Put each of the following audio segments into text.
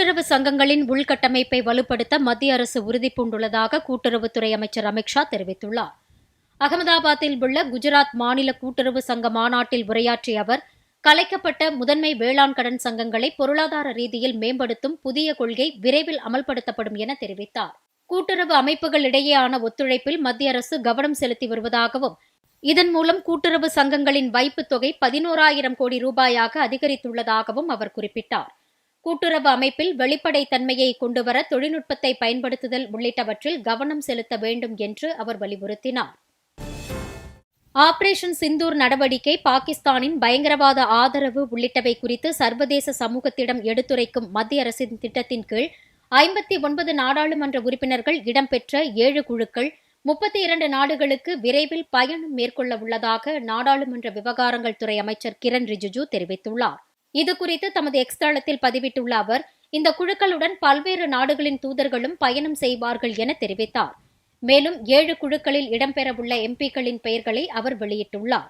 கூட்டுறவு சங்கங்களின் உள்கட்டமைப்பை வலுப்படுத்த மத்திய அரசு உறுதிபூண்டுள்ளதாக கூட்டுறவுத்துறை அமைச்சர் அமித்ஷா தெரிவித்துள்ளார். அகமதாபாத்தில் உள்ள குஜராத் மாநில கூட்டுறவு சங்க மாநாட்டில் உரையாற்றிய அவர் கலைக்கப்பட்ட முதன்மை வேளாண் கடன் சங்கங்களை பொருளாதார ரீதியில் மேம்படுத்தும் புதிய கொள்கை விரைவில் அமல்படுத்தப்படும் என தெரிவித்தார். கூட்டுறவு அமைப்புகள் இடையேயான ஒத்துழைப்பில் மத்திய அரசு கவனம் செலுத்தி வருவதாகவும் இதன் மூலம் கூட்டுறவு சங்கங்களின் வைப்புத் தொகை பதினோராயிரம் கோடி ரூபாயாக அதிகரித்துள்ளதாகவும் அவர் குறிப்பிட்டார். கூட்டுறவு அமைப்பில் வெளிப்படைத்தன்மையை கொண்டுவர தொழில்நுட்பத்தை பயன்படுத்துதல் உள்ளிட்டவற்றில் கவனம் செலுத்த வேண்டும் என்று அவர் வலியுறுத்தினார். ஆபரேஷன் சிந்தூர் நடவடிக்கை பாகிஸ்தானின் பயங்கரவாத ஆதரவு உள்ளிட்டவை குறித்து சர்வதேச சமூகத்திடம் எடுத்துரைக்கும் மத்திய அரசின் திட்டத்தின் கீழ் ஐம்பத்தி ஒன்பது நாடாளுமன்ற உறுப்பினர்கள் இடம்பெற்ற ஏழு குழுக்கள் முப்பத்தி இரண்டு நாடுகளுக்கு விரைவில் பயணம் மேற்கொள்ள உள்ளதாக நாடாளுமன்ற விவகாரங்கள் துறை அமைச்சர் கிரண் ரிஜிஜு தெரிவித்துள்ளார். இது குறித்து தமது எக்ஸ் தளத்தில் பதிவிட்டுள்ள அவர் இந்த குழுக்களுடன் பல்வேறு நாடுகளின் தூதர்களும் பயணம் செய்வார்கள் என தெரிவித்தார். மேலும் ஏழு குழுக்களில் இடம்பெறவுள்ள எம்பிக்களின் பெயர்களை அவர் வெளியிட்டுள்ளார்.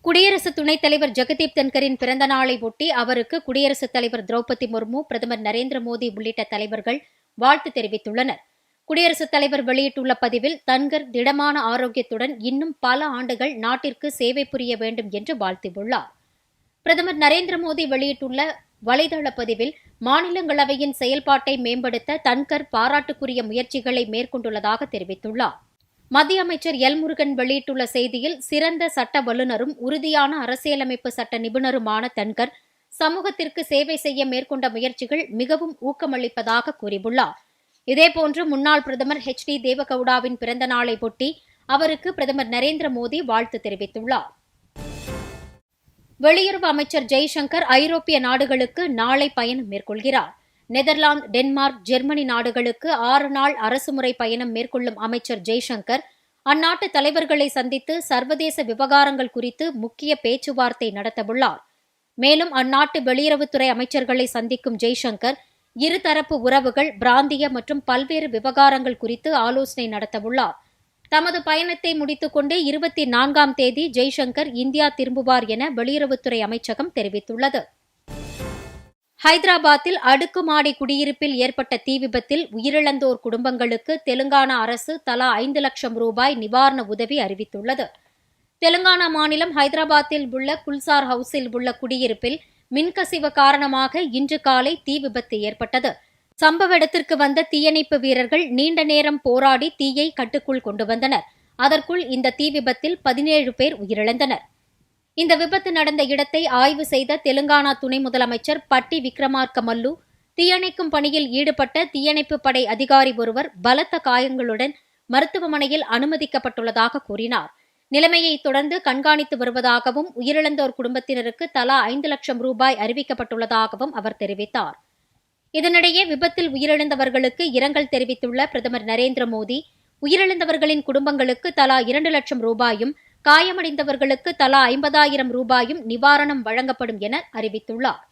குடியரசு துணைத் தலைவர் ஜெகதீப் தன்கரின் பிறந்த நாளை ஒட்டி அவருக்கு குடியரசுத் தலைவர் திரௌபதி முர்மு பிரதமர் நரேந்திர மோடி உள்ளிட்ட தலைவர்கள் வாழ்த்து தெரிவித்துள்ளனர். குடியரசுத் தலைவர் வெளியிட்டுள்ள பதிவில் தன்கர் திடமான ஆரோக்கியத்துடன் இன்னும் பல ஆண்டுகள் நாட்டிற்கு சேவை புரிய வேண்டும் என்று வாழ்த்தியுள்ளார். பிரதமர் நரேந்திர மோடி வெளியிட்டுள்ள வலைதள பதிவில் மாநிலங்களவையின் செயல்பாட்டை மேம்படுத்த தன்கர் பாராட்டுக்குரிய முயற்சிகளை மேற்கொண்டுள்ளதாக தெரிவித்துள்ளார். மத்திய அமைச்சர் எல் முருகன் வெளியிட்டுள்ள செய்தியில் சிறந்த சட்ட வல்லுநரும் உறுதியான அரசியலமைப்பு சட்ட நிபுணருமான தன்கர் சமூகத்திற்கு சேவை செய்ய மேற்கொண்ட முயற்சிகள் மிகவும் ஊக்கமளிப்பதாக கூறியுள்ளார். இதேபோன்று முன்னாள் பிரதமர் ஹெச் டி தேவகவுடாவின் பிறந்த நாளை ஒட்டி அவருக்கு பிரதமர் நரேந்திர மோடி வாழ்த்து தெரிவித்துள்ளார். வெளியுறவு அமைச்சர் ஜெய்சங்கர் ஐரோப்பிய நாடுகளுக்கு நாளை பயணம் மேற்கொள்கிறார். நெதர்லாந்து டென்மார்க் ஜெர்மனி நாடுகளுக்கு ஆறு நாள் அரசுமுறை பயணம் மேற்கொள்ளும் அமைச்சர் ஜெய்சங்கர் அந்நாட்டு தலைவர்களை சந்தித்து சர்வதேச விவகாரங்கள் குறித்து முக்கிய பேச்சுவார்த்தை நடத்தவுள்ளார். மேலும் அந்நாட்டு வெளியுறவுத்துறை அமைச்சர்களை சந்திக்கும் ஜெய்சங்கர் இருதரப்பு உறவுகள் பிராந்திய மற்றும் பல்வேறு விவகாரங்கள் குறித்து ஆலோசனை நடத்தவுள்ளார். தமது பயணத்தை முடித்துக்கொண்டு இருபத்தி நான்காம் தேதி ஜெய்சங்கர் இந்தியா திரும்புவார் என வெளியுறவுத்துறை அமைச்சகம் தெரிவித்துள்ளது. ஹைதராபாத்தில் அடுக்குமாடி குடியிருப்பில் ஏற்பட்ட தீ விபத்தில் உயிரிழந்தோர் குடும்பங்களுக்கு தெலுங்கானா அரசு தலா ஐந்து லட்சம் ரூபாய் நிவாரண உதவி அறிவித்துள்ளது. தெலுங்கானா மாநிலம் ஹைதராபாத்தில் உள்ள குல்சார் ஹவுஸில் உள்ள குடியிருப்பில் மின்கசிவு காரணமாக இன்று காலை தீ விபத்து ஏற்பட்டது. சம்பவ இடத்திற்கு வந்த தீயணைப்பு வீரர்கள் நீண்ட நேரம் போராடி தீயை கட்டுக்குள் கொண்டு வந்தனர். அதற்குள் இந்த தீ விபத்தில் பதினேழு பேர் உயிரிழந்தனர். இந்த விபத்து நடந்த இடத்தை ஆய்வு செய்த தெலுங்கானா துணை முதலமைச்சர் பட்டி விக்ரமார்க்க மல்லு தீயணைக்கும் பணியில் ஈடுபட்ட தீயணைப்பு படை அதிகாரி ஒருவர் பலத்த காயங்களுடன் மருத்துவமனையில் அனுமதிக்கப்பட்டுள்ளதாக கூறினார். நிலைமையை தொடர்ந்து கண்காணித்து வருவதாகவும் உயிரிழந்தோர் குடும்பத்தினருக்கு தலா ஐந்து லட்சம் ரூபாய் அறிவிக்கப்பட்டுள்ளதாகவும் அவர் தெரிவித்தார். இதனிடையே விபத்தில் உயிரிழந்தவர்களுக்கு இரங்கல் தெரிவித்துள்ள பிரதமர் நரேந்திர மோடி உயிரிழந்தவர்களின் குடும்பங்களுக்கு தலா இரண்டு லட்சம் ரூபாயும் காயமடைந்தவர்களுக்கு தலா ஐம்பதாயிரம் ரூபாயும் நிவாரணம் வழங்கப்படும் என அறிவித்துள்ளார்.